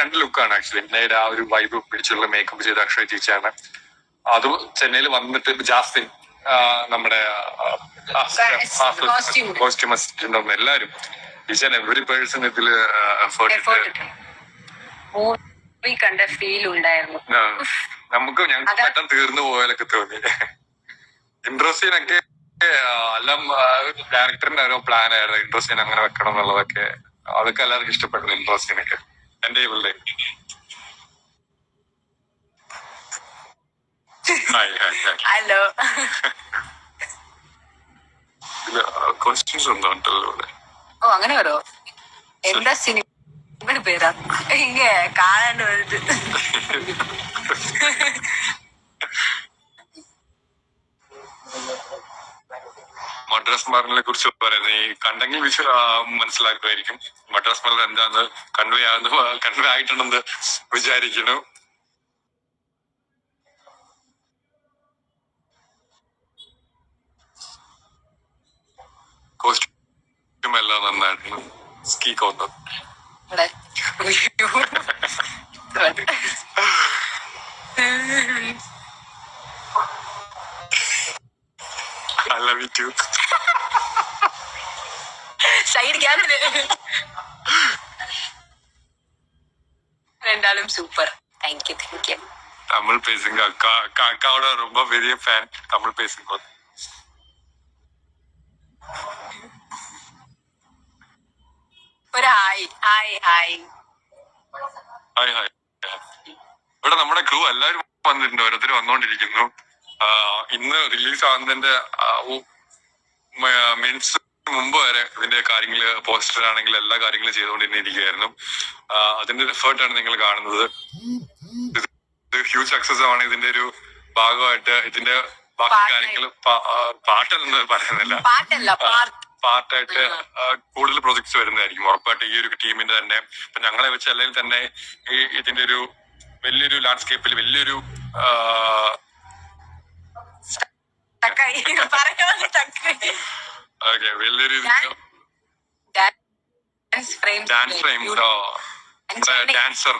രണ്ട് ലുക്കാണ് ആക്ച്വലി എന്നെ ആ ഒരു വൈബ് പിടിച്ചുള്ള മേക്കപ്പ് ചെയ്ത അക്ഷയ ചേച്ചിയാണ്. അത് ചെന്നൈയിൽ വന്നിട്ട് ജാസ്തി നമ്മുടെ കോസ്റ്റ്യൂം അസിസ്റ്റന്റ് ഉണ്ടാവും എല്ലാവരും ഈച്ച് ആൻഡ് എവറി പേഴ്സൺ ഇതിൽ കണ്ട ഫീൽ ഉണ്ടായിരുന്നു. നമുക്ക് ഞങ്ങൾക്ക് പറ്റാൻ തീർന്നു പോയാലൊക്കെ തോന്നി. ഇൻട്രോസീനൊക്കെ എല്ലാം ഡയറക്ടറിന്റെ ഓരോ പ്ലാൻ ആയിരുന്നു. ഇൻട്രോസീൻ അങ്ങനെ വെക്കണം എന്നുള്ളതൊക്കെ. അതൊക്കെ എല്ലാവർക്കും ഇഷ്ടപ്പെട്ടു ഇൻട്രസ്റ്റീനൊക്കെ എന്റെ ഇവളുടെ ഹായ് ഹായ് ഹായ്. ഹലോ. ഇതിൽ ക്വസ്റ്റ്യൻസ് ഉണ്ടോ ഇവിടെ ഓ അങ്ങനെ വരോ എന്താ സിനിമയുടെ പേരാ? ഇങ്ങ കാണാണ്ട് വന്നിട്ട്. മദ്രാസ് മാറിനെ കുറിച്ച് പറയുന്നത് ഈ കണ്ടെങ്കിൽ വിഷു മനസ്സിലാക്കുമായിരിക്കും മദ്രാസ് മലർ എന്താന്ന് കൺവേ ആകുന്നു കൺവേ ആയിട്ടുണ്ടെന്ന് വിചാരിക്കുന്നു. കോസ്റ്റ്യൂം എല്ലാം നന്നായിരുന്നു സ്കീ കോന്നത് I love you too side ക്യാമിൽ ரெண்டாலும் சூப்பர் தேங்க்யூ தேங்க்யூ தமிழ் பேசுங்க அக்கா அக்கா அக்காவோட ரொம்ப பெரிய ஃபேன் தமிழ் பேசுங்க ഒരു hi hi hi hi hi ഇവിടെ നമ്മുടെ ക്രൂ എല്ലാവരും വന്നിട്ടുണ്ട് ഓരോരുത്തർ വന്നുകൊണ്ടിരിക്കുന്നു ആഹ് ഇന്ന് റിലീസ് ആകുന്നതിന്റെ മിനിറ്റ്സ് മുമ്പ് വരെ ഇതിന്റെ കാര്യങ്ങൾ പോസ്റ്റർ ആണെങ്കിൽ എല്ലാ കാര്യങ്ങളും ചെയ്തുകൊണ്ട് ഇരിക്കുകയായിരുന്നു അതിന്റെ ഒരു എഫേർട്ട് എഫേർട്ടാണ് നിങ്ങൾ കാണുന്നത്. ഇത് ഹ്യൂജ് സക്സസ് ആണ്. ഇതിന്റെ ഒരു ഭാഗമായിട്ട് ഇതിന്റെ ബാക്കി. കാര്യങ്ങൾ പാട്ടെന്ന് പറയുന്നില്ല. പാർട്ടായിട്ട് കൂടുതൽ പ്രൊജക്ട്സ് വരുന്നതായിരിക്കും. ഉറപ്പായിട്ട് ഈ ഒരു ടീമിന്റെ തന്നെ ഇപ്പൊ ഞങ്ങളെ വെച്ച് അല്ലെങ്കിൽ തന്നെ ഈ ഇതിന്റെ ഒരു വലിയൊരു ലാൻഡ്സ്കേപ്പിൽ വലിയൊരു പറയാൻ ഓക്കെ വലിയൊരു ഞാൻ- ഡാൻസ് ഫ്രെയിം ഡാൻസ് ഡാൻസർ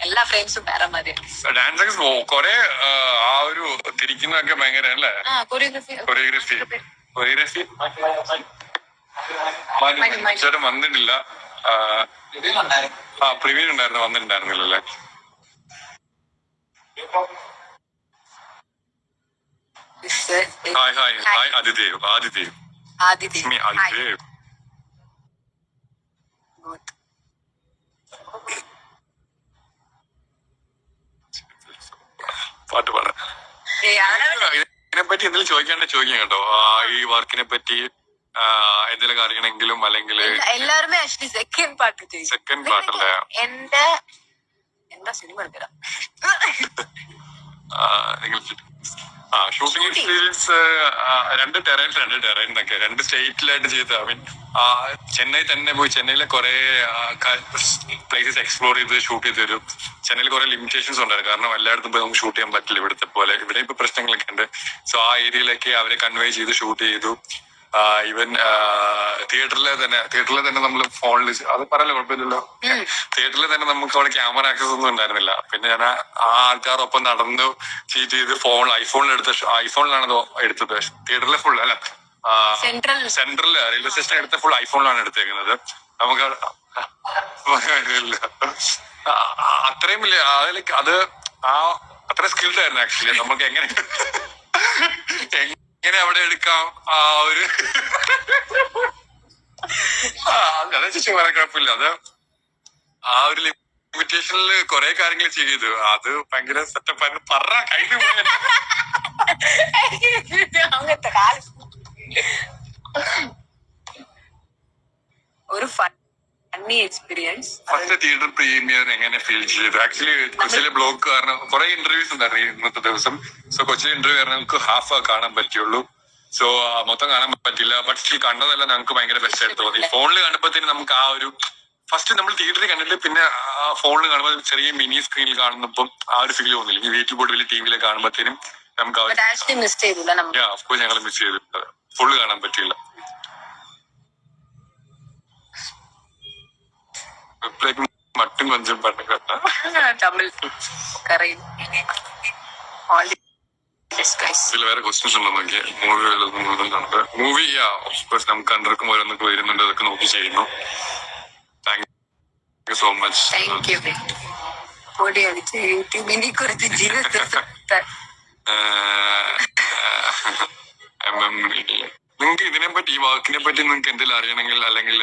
എല്ലാ ഫ്രെയിംസും മതി ഡാൻസേഴ്സ് കൊറേ ആ ഒരു തിരിക്കുന്നൊക്കെ ഭയങ്കര അല്ലേ? Choreography choreography. ചേട്ടൻ വന്നിട്ടില്ല. ആ പ്രിവ്യൂ ഉണ്ടായിരുന്നു വന്നിട്ടുണ്ടായിരുന്നില്ലല്ലേ hi hi hi. Adidev Adidev. Adidev. Adidev. Good. പാട്ട് പാടാം. ഏയ് ഇതിനെ പറ്റി എന്തെങ്കിലും ചോദിക്കാണ്ട് ചോദിക്കാം കേട്ടോ. ഈ വർക്കിനെ പറ്റി എന്തെങ്കിലും അറിയണമെങ്കിലും അല്ലെങ്കിൽ എല്ലാവരും ആക്ച്വലി സെക്കൻഡ് പാട്ട് സെക്കൻഡ് പാട്ടല്ലേ എന്റെ എന്താ സിനിമ നിങ്ങൾ ആ ഷൂട്ടിംഗ് എക്സ്പീരിയൻസ് രണ്ട് ടെറൈൻ രണ്ട് ടെറൈൻ എന്നൊക്കെ രണ്ട് സ്റ്റേറ്റിലായിട്ട് ചെയ്ത് ഐ മീൻ ചെന്നൈ തന്നെ പോയി. ചെന്നൈയിലെ കുറെ പ്ലേസസ് എക്സ്പ്ലോർ ചെയ്ത് ഷൂട്ട് ചെയ്ത് തരും ചെന്നൈയിൽ കുറെ ലിമിറ്റേഷൻസ് ഉണ്ടായിരുന്നു. കാരണം എല്ലായിടത്തും പോയി നമുക്ക് ഷൂട്ട് ചെയ്യാൻ പറ്റില്ല. ഇവിടുത്തെ പോലെ. ഇവിടെ ഇപ്പൊ പ്രശ്നങ്ങളൊക്കെ ഉണ്ട്. സോ ആ ഏരിയയിലൊക്കെ അവരെ കൺവേ ചെയ്ത് ഷൂട്ട് ചെയ്തു. ഈവൻ തിയേറ്ററിലെ തന്നെ തിയേറ്ററിലെ തന്നെ നമ്മൾ ഫോണിൽ അത് പറയാലോ കുഴപ്പമില്ലല്ലോ. തിയേറ്ററിൽ തന്നെ നമുക്ക് അവിടെ ക്യാമറ ആക്സസ് ഒന്നും ഉണ്ടായിരുന്നില്ല. പിന്നെ ഞാൻ ആ- ആൾക്കാരൊപ്പം നടന്നു ചീറ്റ് ചെയ്ത് ഫോൺ ഐഫോണിൽ എടുത്ത ഐഫോണിലാണ് എടുത്തത്. തിയേറ്ററിലെ ഫുൾ അല്ല സെൻട്രൽ റെയിൽവേ സ്റ്റേഷൻ എടുത്ത ഫുൾ ഐഫോണിലാണ് എടുത്തേക്കുന്നത്. നമുക്ക് അത്രയും വലിയ അതിൽ അത് ആ അത്ര സ്കിൽഡ് ആയിരുന്നു ആക്ച്വലി നമുക്ക് എങ്ങനെ എങ്ങനെ അവിടെ എടുക്കാം. ആ ഒരു അതെ ചേച്ചി പറയാൻ കുഴപ്പമില്ല. അത് ആ ഒരു ലിമിറ്റേഷനിൽ കുറെ കാര്യങ്ങൾ ചെയ്തു. അത് ഭയങ്കര സെറ്റപ്പ് ആയിരുന്നു. പറ കഴിഞ്ഞു അങ്ങനത്തെ ഒരു എക്സ്പീരിയൻസ് ഫസ്റ്റ് തിയേറ്റർ പ്രീമിയർ എങ്ങനെ ഫീൽ ചെയ്തു? ആക്ച്വലി കൊച്ചിയിലെ ബ്ലോഗ് കാരണം കുറെ ഇന്റർവ്യൂസ് ഉണ്ടായിരുന്നു ഇന്നത്തെ ദിവസം. സോ കൊച്ചിയിലെ ഇന്റർവ്യൂ കാരണം നമുക്ക് ഹാഫ് കാണാൻ പറ്റുള്ളൂ സോ മൊത്തം കാണാൻ പറ്റില്ല. ബട്ട് സ്റ്റിൽ കണ്ടതെല്ലാം നമുക്ക് ഭയങ്കര ബെസ്റ്റ് ആയിട്ട് തോന്നി. ഫോണിൽ കണ്ടപ്പോഴത്തേന് നമുക്ക് ആ ഒരു ഫസ്റ്റ് നമ്മൾ തിയേറ്ററിൽ കണ്ടിട്ട് പിന്നെ ഫോണിൽ കാണുമ്പോൾ ചെറിയ മിനി സ്ക്രീനിൽ കാണുന്നപ്പം ആ ഒരു ഫീൽ തോന്നില്ല. വീട്ടിൽ പോയിട്ട് വലിയ ടി വിയിൽ കാണുമ്പോഴത്തേനും നമുക്ക് ഞങ്ങൾ മിസ് ചെയ്തിട്ടുണ്ട് ഫുള്ള് കാണാൻ പറ്റില്ല അപ്പോഴേക്കും മട്ടും കൊഞ്ചും പട്ടും കേട്ടോ തമിഴ് കറി. ഓൾ ദി ഇതിൽ വേറെ ക്വസ്റ്റ്യൻസ് ഉണ്ടോ നോക്കി മൂവി വരുന്നുണ്ട് മൂവി യാ ഓഫ്കോഴ്സ് നമുക്ക് അണ്ടർക്കും ഓരോന്നൊക്കെ അതൊക്കെ നോക്കി ചെയ്യുന്നു. താങ്ക് സോ മച്ച് യൂട്യൂബിനെ കുറിച്ച് ജീവിതത്തിൽ uh, uh, നിങ്ങൾക്ക് ഇതിനെ പറ്റി ഈ വർക്കിനെ പറ്റി നിങ്ങൾക്ക് എന്തെങ്കിലും അറിയണമെങ്കിൽ അല്ലെങ്കിൽ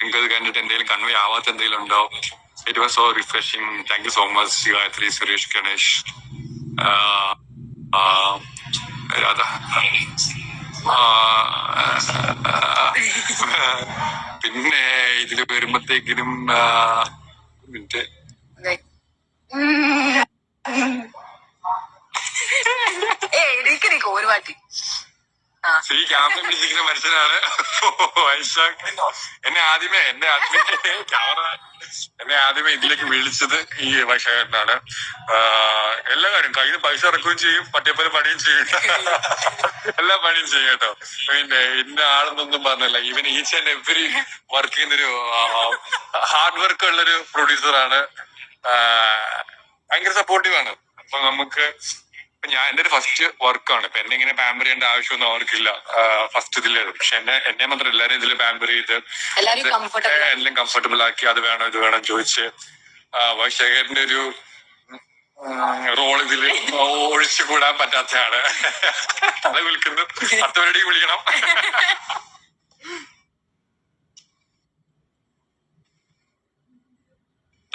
നിങ്ങൾക്ക് അത് കണ്ടിട്ട് എന്തെങ്കിലും കൺവേ ആവാത്ത എന്തെങ്കിലും ഉണ്ടോ? It was so refreshing thank you so much Gayathri Suresh Ganesh. പിന്നെ ഇതിൽ വരുമ്പത്തേക്കിനും മിനിറ്റ് ഏ ഒരു വാട്ടി ശ്രീ ക്യാമറ പിടിച്ചിരിക്കുന്ന മനുഷ്യനാണ്. വൈശാഖ് എന്നെ ആദ്യമേ എന്നെ ആദ്യമേ ക്യാമറ എന്നെ ആദ്യമേ ഇതിലേക്ക് വിളിച്ചത് ഈ വൈശാഖനാണ് എല്ലാ കാര്യം കയ്യിൽ പൈസ ഇറക്കുകയും ചെയ്യും പട്ടിയപ്പോലെ പണിയും ചെയ്യും. എല്ലാ പണിയും ചെയ്യും കേട്ടോ. പിന്നെ ഇന്ന ആളെന്നൊന്നും പറഞ്ഞില്ല. ഇവൻ ഈച്ച് ആൻഡ് എവറി വർക്ക് ചെയ്യുന്നൊരു ഹാർഡ് വർക്ക് ഉള്ളൊരു പ്രൊഡ്യൂസറാണ് ഭയങ്കര സപ്പോർട്ടീവ് ആണ്. അപ്പൊ നമുക്ക് ഞാൻ എന്റെ ഒരു ഫസ്റ്റ് വർക്കാണ് ഇപ്പൊ എന്നെ ഇങ്ങനെ പാമ്പർ ചെയ്യേണ്ട ആവശ്യമൊന്നും അവർക്കില്ല. ഫസ്റ്റ് ഇതിൽ പക്ഷെ എന്നെ എന്നെ മാത്രം എല്ലാരും ഇതിൽ പാമ്പർ ചെയ്ത് എല്ലാം കംഫർട്ടബിൾ ആക്കി. അത് വേണം ഇത് വേണം ചോദിച്ച് വൈശേഖരന്റെ ഒരു റോൾ ഇതിൽ ഒഴിച്ചു കൂടാൻ പറ്റാത്തതാണ്. തല വിളിക്കുന്നു പരിപാടി വിളിക്കണം.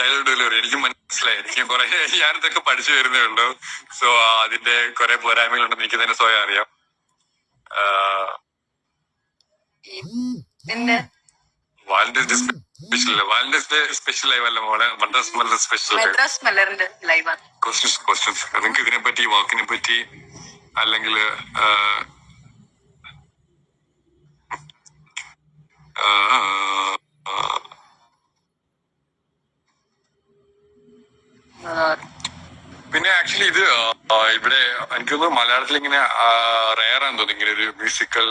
ഡയലോഗ് ഡെലിവറി എനിക്ക് മനസ്സിലായി. എനിക്ക് കുറെ ഞാനിതൊക്കെ പഠിച്ചു വരുന്നേ ഉള്ളൂ. സോ അതിന്റെ കുറെ പോരായ്മകളുണ്ടെന്ന് എനിക്ക് തന്നെ സ്വയം അറിയാം. Valentine's day special Valentine's day special live അല്ല മോളെ? മദ്രാസ് മല്ല സ്പെഷ്യൽ ക്വസ്റ്റ്യൻസ് ക്വസ്റ്റ്യൻസ് നിങ്ങൾക്ക് ഇതിനെ പറ്റി വാക്കിനെ പറ്റി അല്ലെങ്കിൽ പിന്നെ ആക്ച്വലി ഇത് ആ, ഇവിടെ എനിക്ക് തോന്നുന്നു മലയാളത്തിൽ ഇങ്ങനെ റയറാന്ന് തോന്നുന്നു. ഇങ്ങനെ ഒരു മ്യൂസിക്കൽ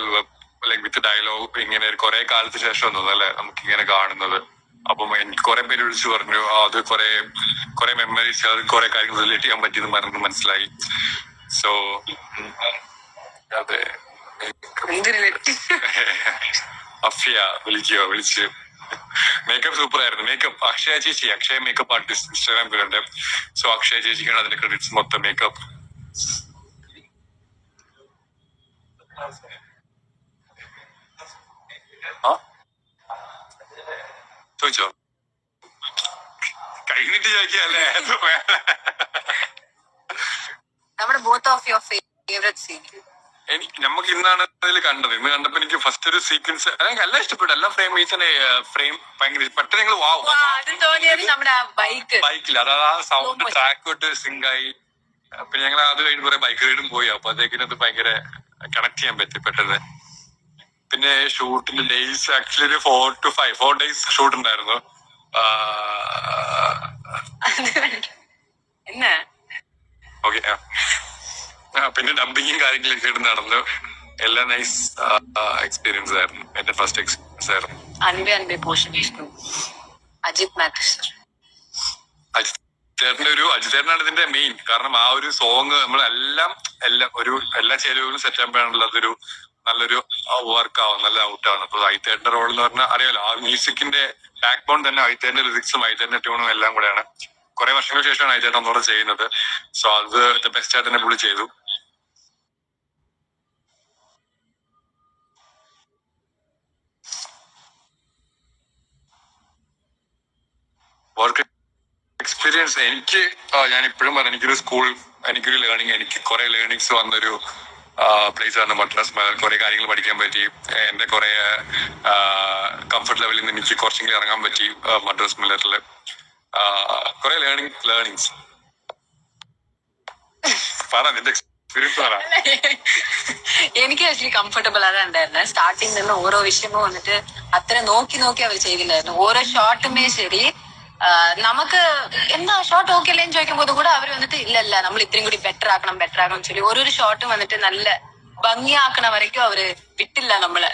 ലൈക് വിത്ത് ഡയലോഗ് ഇങ്ങനെ ഒരു കുറെ കാലത്തിന് ശേഷം തോന്നുന്നു അല്ലെ? നമുക്ക് ഇങ്ങനെ കാണുന്നത്. അപ്പം എനിക്ക് കുറെ പേര് വിളിച്ചു പറഞ്ഞു അത് കുറെ കുറെ മെമ്മറീസ് അത് കുറെ കാര്യങ്ങൾ റിലേറ്റ് ചെയ്യാൻ പറ്റിയെന്ന് പറഞ്ഞു മനസ്സിലായി. സോ അതെ. അഫിയ വിളിക്കുക വിളിച്ച്. മേക്കപ്പ് സൂപ്പർ ആയിരുന്നു. മേക്കപ്പ് അക്ഷയ ചേച്ചി അക്ഷയ മേക്കപ്പ് ആർട്ടിസ്റ്റ് ഇൻസ്റ്റാഗ്രാം പേരുണ്ട് സോ അക്ഷയ ചേച്ചിക്കാണ് അതിന്റെ ക്രെഡിറ്റ്സ് മൊത്തം മേക്കപ്പ് ചോദിച്ചോ? കഴിഞ്ഞിട്ട് ചോദിക്കല്ലേ? നമ്മുടെ both of your favourite scene എനിക്ക് നമുക്ക് ഇന്നാണ് അതിൽ കണ്ടത്. ഇന്ന് കണ്ടപ്പോ എനിക്ക് ഫസ്റ്റ് ഒരു സീക്വൻസ് എനിക്ക് എല്ലാം ഇഷ്ടപ്പെട്ടു. എല്ലാ ഫ്രെയിം ഈച്ചനെ ഫ്രെയിം ഭയങ്കര. പെട്ടെന്ന് നിങ്ങൾ വാവ് ബൈക്കിൽ അതായത് ആ സൗണ്ട് ട്രാക്ക് തൊട്ട് സിങ്ക് ആയി. പിന്നെ ഞങ്ങൾ അത് കഴിഞ്ഞ് കുറെ ബൈക്ക് റൈഡും പോയി. അപ്പൊ അതേക്കിനും അത് ഭയങ്കര കണക്ട് ചെയ്യാൻ പറ്റി പെട്ടെന്ന്. പിന്നെ ഷൂട്ടിന്റെ ഡേയ്സ് ആക്ച്വലി ഒരു four two five four days shoot ഉണ്ടായിരുന്നു. ഓക്കെ പിന്നെ ഡബിങ്ങും കാര്യങ്ങളൊക്കെ ആയിട്ട് നടന്നു. എല്ലാം നൈസ് എക്സ്പീരിയൻസ് ആയിരുന്നു. എന്റെ ഫസ്റ്റ് എക്സ്പീരിയൻസ് ആയിരുന്നു. അൻപേ അൻപേ പോഷൻ വിഷ്ണു. അജിത് മാത്യു അജിത്തേട്ടന്റെ ഒരു അജിതേട്ടനാണ് ഇതിന്റെ മെയിൻ കാരണം ആ ഒരു സോങ് നമ്മളെല്ലാം എല്ലാം ഒരു എല്ലാ ചേരുവകളും സെറ്റ് ആകുമ്പോഴാണല്ലോ അതൊരു നല്ലൊരു വർക്ക് ആവും നല്ല ഔട്ട് ആവും. അപ്പൊ അജിത്തേട്ടന്റെ റോൾ എന്ന് പറഞ്ഞാൽ അറിയാലോ ആ മ്യൂസിക്കിന്റെ ബാക്ക് ബോൺ തന്നെ അജിത്തേട്ടന്റെ ലിറിക്സും അജിത്തേട്ടന്റെ ട്യൂണും എല്ലാം കൂടെയാണ്. കുറെ വർഷങ്ങൾക്ക് ശേഷമാണ് അജിത്തേട്ടൻ ഒന്നുകൂടെ ചെയ്യുന്നത്. സോ അത് ബെസ്റ്റ് ആയിട്ട് തന്നെ പുള്ളി ചെയ്തു. വർക്ക് എക്സ്പീരിയൻസ് എനിക്ക് ഞാൻ ഇപ്പോഴും പറഞ്ഞു എനിക്കൊരു സ്കൂൾ എനിക്കൊരു ലേണിംഗ് എനിക്ക് കുറെ ലേണിങ്സ് വന്നൊരു പ്ലേസ് ആണ് മദ്രാസ് മലയാളം കുറെ കാര്യങ്ങൾ പഠിക്കാൻ പറ്റി. എന്റെ കുറെ കംഫർട്ട് ലെവലിൽ നിന്ന് എനിക്ക് കുറച്ചെങ്കിലും ഇറങ്ങാൻ പറ്റി മദ്രാസ് മലയാളത്തിൽ. കുറെ ലേണിംഗ് ലേണിങ്സ് പറ എക്സ്പീരിയൻസ് എനിക്ക് ആക്ച്വലി കംഫർട്ടബിൾ ആണ് ഉണ്ടായിരുന്നത് സ്റ്റാർട്ടിങ് നിന്ന് ഓരോ വിഷയവും വന്നിട്ട് അത്ര നോക്കി നോക്കി അവർ ചെയ്തില്ലായിരുന്നു ഓരോ ഷോട്ടുമേ ശരി നമുക്ക് എന്താ ഷോട്ട് ഓക്കെ അല്ലേന്ന് ചോദിക്കുമ്പോൾ കൂടെ അവർ വന്നിട്ട് ഇല്ലല്ല നമ്മൾ ഇത്രയും കൂടി ബെറ്റർ ആക്കണം ബെറ്റർ ആക്കണം ചൊല്ലി ഓരോരു ഷോട്ടും വന്നിട്ട് നല്ല ഭംഗിയാക്കണ വരയ്ക്കും അവർ വിട്ടില്ല നമ്മളെ.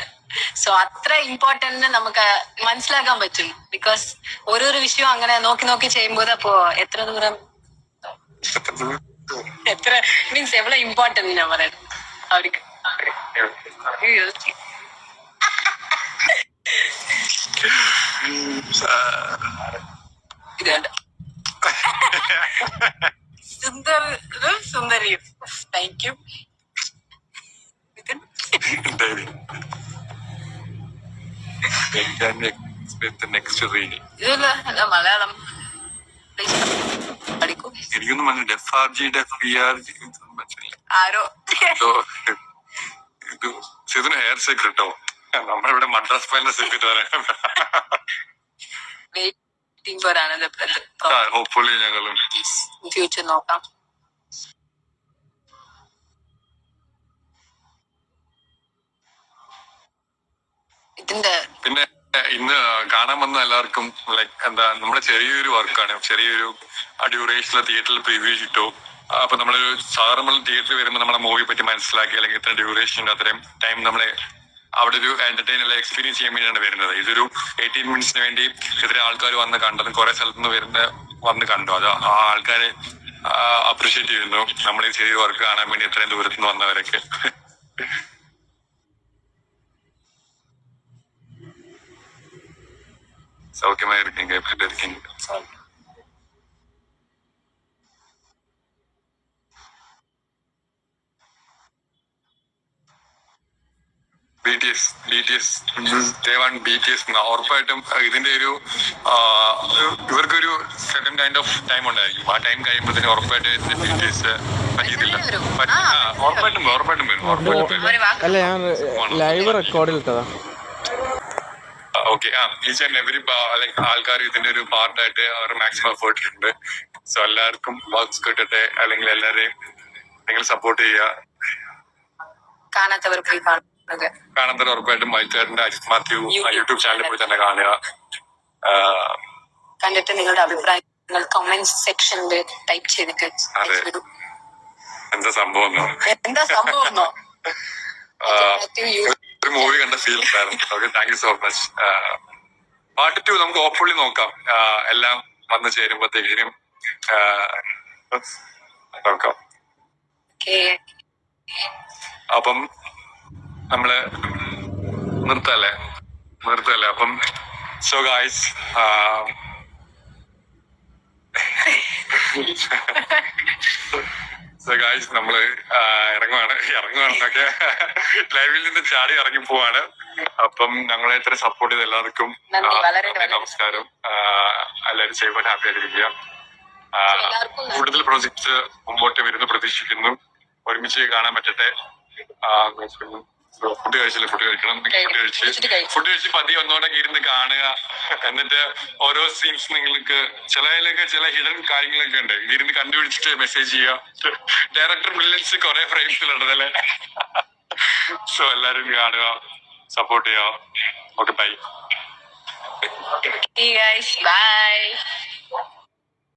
സോ അത്ര ഇമ്പോർട്ടന്റ് നമുക്ക് മനസ്സിലാക്കാൻ പറ്റും. ബിക്കോസ് ഓരോരോ വിഷയം അങ്ങനെ നോക്കി നോക്കി ചെയ്യുമ്പോൾ അപ്പോ എത്ര ദൂരം? എത്ര? മീൻസ് എവിടെ ഇമ്പോർട്ടന്റ് ഞാൻ പറയുന്നത് അവർക്ക്. സുന്ദറും സുന്ദരിയും. Thank you Malayalam. എനിക്കൊന്നും ആർ ആർ ജി മനസ്സിലായി ആരോ? ഇത് ഹെയർ സെക്രട്ടോ നമ്മളിവിടെ മദ്രാസ് ഫയലിന്റെ സെക്രട്ടറി വെയിറ്റിംഗ് അനദർ ഹോപ്പ്ഫുള്ളി ഞങ്ങളും. ഫ്യൂച്ചർ നോക്കാം. ഇതിന്റെ പിന്നെ ഇന്ന് കാണാൻ വന്ന എല്ലാവർക്കും ലൈക്ക് എന്താ നമ്മുടെ ചെറിയൊരു വർക്കാണ്. ചെറിയൊരു ഡ്യൂറേഷനിലെ തിയേറ്ററിൽ പ്രിവ്യൂ കിട്ടു അപ്പൊ നമ്മൾ സാധാരണ നമ്മൾ തിയേറ്ററിൽ വരുമ്പോൾ നമ്മുടെ മൂവി പറ്റി മനസ്സിലാക്കി അല്ലെങ്കിൽ ഇത്ര ഡ്യൂറേഷൻ അത്രയും ടൈം നമ്മളെ അവിടെ ഒരു എന്റർടൈനുള്ള എക്സ്പീരിയൻസ് ചെയ്യാൻ വേണ്ടിയാണ് വരുന്നത്. ഇതൊരു എയ്റ്റീൻ മിനിറ്റ്സിന് വേണ്ടി ഇത്ര ആൾക്കാർ വന്ന് കണ്ടതും കുറെ സ്ഥലത്ത് നിന്ന് വരുന്ന വന്ന് കണ്ടു. അത് ആ ആൾക്കാര് അപ്രീഷിയേറ്റ് ചെയ്യുന്നു. നമ്മൾ ഈ ചെറിയ വർക്ക് കാണാൻ വേണ്ടി ഇത്രയും ദൂരത്ത് നിന്ന് വന്നവരൊക്കെ. സൗഖ്യമായിരിക്കും കേട്ടിരിക്കുന്നു S B T S day one B T S ഉറപ്പായിട്ടും ഇതിന്റെ ഒരു ഇവർക്കൊരു സെക്കൻഡ് കൈൻഡ് ഓഫ് ടൈം ഉണ്ടായിരിക്കും. ആ ടൈം കഴിയുമ്പോഴത്തേന് ഉറപ്പായിട്ട് ബി ടി എസ് പറ്റിയിട്ടില്ല. ഉറപ്പായിട്ടും ഉറപ്പായിട്ടും വരും അല്ല ഞാൻ ലൈവ് റെക്കോർഡിൽ ഇട്ടതാ ഓക്കെ ആ ഈച്ച് ആൻഡ് എവറി ലൈക്ക് ആൾക്കാർ ഇതിന്റെ ഒരു പാർട്ടായിട്ട് അവർ മാക്സിമം എഫേർട്ട് ഉണ്ട് സോ എല്ലാവർക്കും വർക്ക്സ് കിട്ടട്ടെ അല്ലെങ്കിൽ എല്ലാവരെയും നിങ്ങൾ സപ്പോർട്ട് ചെയ്യുക. കാണാത്തവർ പോയി കാണും. കാണാൻ ഉറപ്പായിട്ടും മൈറ്റാറിന്റെ അജിത് മാത്യു യൂട്യൂബ് ചാനലിൽ പോയി തന്നെ കാണുക. കണ്ടിട്ട് നിങ്ങളുടെ അഭിപ്രായങ്ങൾ കമന്റ് സെക്ഷനിൽ ടൈപ്പ് ചെയ്തിട്ട്. എന്താ സംഭവം എന്താ സംഭവം ഒരു മൂവി കണ്ട ഫീൽ ഉണ്ടായിരുന്നു. Okay thank you so much part two നമുക്ക് ഹോപ്പ്ഫുള്ളി നോക്കാം. എല്ലാം വന്നു ചേരുമ്പോഴത്തേക്കിനും നോക്കാം. അപ്പം നമ്മൾ നിർത്തല്ലേ? നിർത്തല്ലേ? അപ്പം സോ ഗായ്സ് സോ ഗായ്സ് നമ്മൾ ഇറങ്ങുവാണ്. ഇറങ്ങുവാണെന്നൊക്കെ ലൈവിൽ നിന്ന് ചാടി ഇറങ്ങി പോവാണ്. അപ്പം ഞങ്ങളെ ഇത്ര സപ്പോർട്ട് ചെയ്ത എല്ലാവർക്കും നമസ്കാരം. എല്ലാവരും ആൻഡ് ഹാപ്പി ആയിട്ടിരിക്കുക. കൂടുതൽ പ്രോജക്ട്സ് മുമ്പോട്ട് വരുന്നു പ്രതീക്ഷിക്കുന്നു. ഒരുമിച്ച് കാണാൻ പറ്റട്ടെ. നോക്കുന്നു. ഫുഡ് കഴിച്ചില്ല ഫുഡ് കഴിക്കണം. ഫുഡ് കഴിച്ച്. ഫുഡ് കഴിച്ച്. പതിയെ ഒന്നുകൂടെ ഇരുന്ന് കാണുക. എന്നിട്ട് ഓരോ സീൻസ് നിങ്ങൾക്ക് ചിലതിലൊക്കെ ചില ഹിഡൻ കാര്യങ്ങളൊക്കെ ഉണ്ട്. ഇരുന്ന് കണ്ടുപിടിച്ചിട്ട് മെസ്സേജ് ചെയ്യുക. ഡയറക്ടർ ബ്രില്യൻസ് കുറെ ഫ്രെയിംസിലുണ്ട് അല്ലേ സോ എല്ലാരും കാണുക. സപ്പോർട്ട് ചെയ്യുക. Okay bye bye